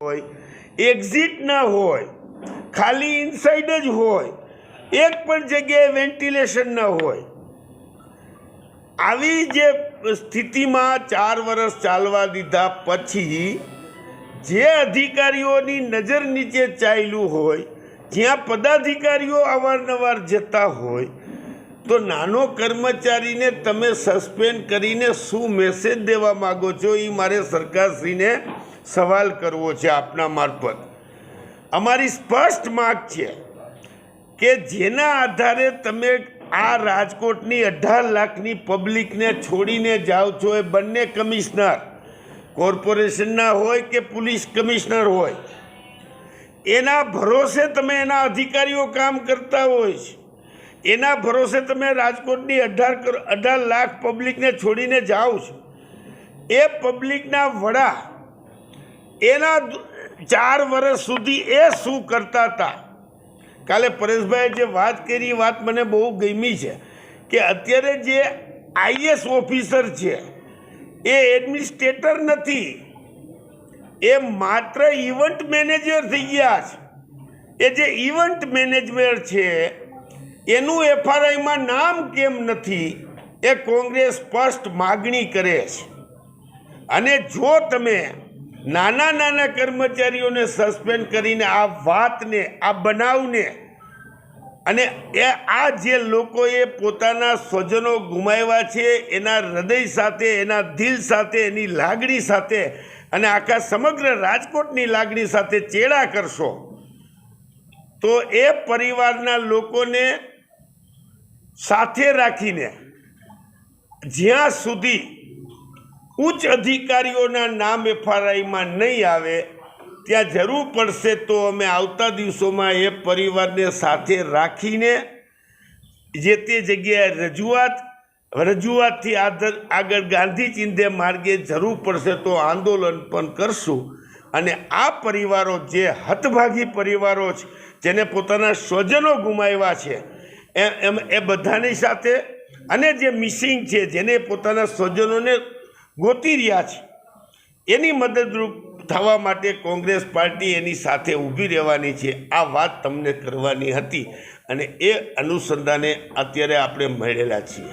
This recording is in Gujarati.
હોય એક્ઝિટ ના હોય, ખાલી ઇનસાઇડ જ હોય, એક પણ જગ્યાએ વેન્ટિલેશન ન હોય. આવી જે સ્થિતિમાં ચાર વર્ષ ચાલવા દીધા પછી જે અધિકારીઓની નજર નીચે ચાલ્યું હોય, જ્યાં પદાધિકારીઓ અવારનવાર જતા હોય, તો નાનો કર્મચારીને તમે સસ્પેન્ડ કરીને શું મેસેજ દેવા માગો છો એ મારે સરકારશ્રીને સવાલ કરવો છે આપના મારફત. અમારી સ્પષ્ટ માગ છે કે જેના આધારે તમે આ રાજકોટની અઢાર લાખની પબ્લિકને છોડીને જાઓ છો એ બંને કમિશનર. કોર્પોરેશનના હોય કે પોલીસ કમિશનર હોય. એના ભરોસે તમે એના અધિકારીઓ કામ કરતા હોય છે. એના ભરોસે તમે રાજકોટની અઢાર અઢાર લાખ પબ્લિકને છોડીને જાઓ છો. એ પબ્લિકના વડા એના ચાર વર્ષ સુધી એ શું કરતા હતા? કાલે પરેશભાઈએ જે વાત કરી વાત મને બહુ ગમી છે કે અત્યારે જે આઈએસ ઓફિસર છે, એ એડમિનિસ્ટ્રેટર નથી. એ માત્ર ઇવેન્ટ મેનેજર થઈ ગયા છે. એ જે ઇવેન્ટ મેનેજમેન્ટ છે, એનું એફઆરઆઈમાં નામ કેમ નથી, એ કોંગ્રેસ સ્પષ્ટ માગણી કરે છે. અને જો તમે નાના નાના કર્મચારીઓને સસ્પેન્ડ કરીને આ વાતને, આ બનાવને અને એ આ જે લોકોએ પોતાના સ્વજનો ગુમાવ્યા છે, એના હૃદય સાથે, એના દિલ સાથે, એની લાગણી સાથે અને આખા સમગ્ર રાજકોટની લાગણી સાથે ચેડા કરશો, તો એ પરિવારના લોકોને સાથે રાખીને જ્યાં સુધી ઉચ્ચ અધિકારીઓના નામ એફઆરઆઈમાં નહીં આવે, ત્યાં જરૂર પડશે તો અમે આવતા દિવસોમાં એ પરિવારને સાથે રાખીને જે તે જગ્યાએ રજૂઆત, રજૂઆતથી આગળ આગળ ગાંધી ચિંધે માર્ગે જરૂર પડશે તો આંદોલન પણ કરશું. અને આ પરિવારો જે હતભાગી પરિવારો છે, જેને પોતાના સ્વજનો ગુમાવ્યા છે એમ, એ બધાની સાથે અને જે મિસિંગ છે, જેને પોતાના સ્વજનોને ગોતી રહ્યા છે. એની મદદરૂપ થવા માટે કોંગ્રેસ પાર્ટી એની સાથે ઊભી રહેવાની છે. આ વાત તમને કરવાની હતી અને એ અનુસંધાને અત્યારે આપણે મળેલા છીએ.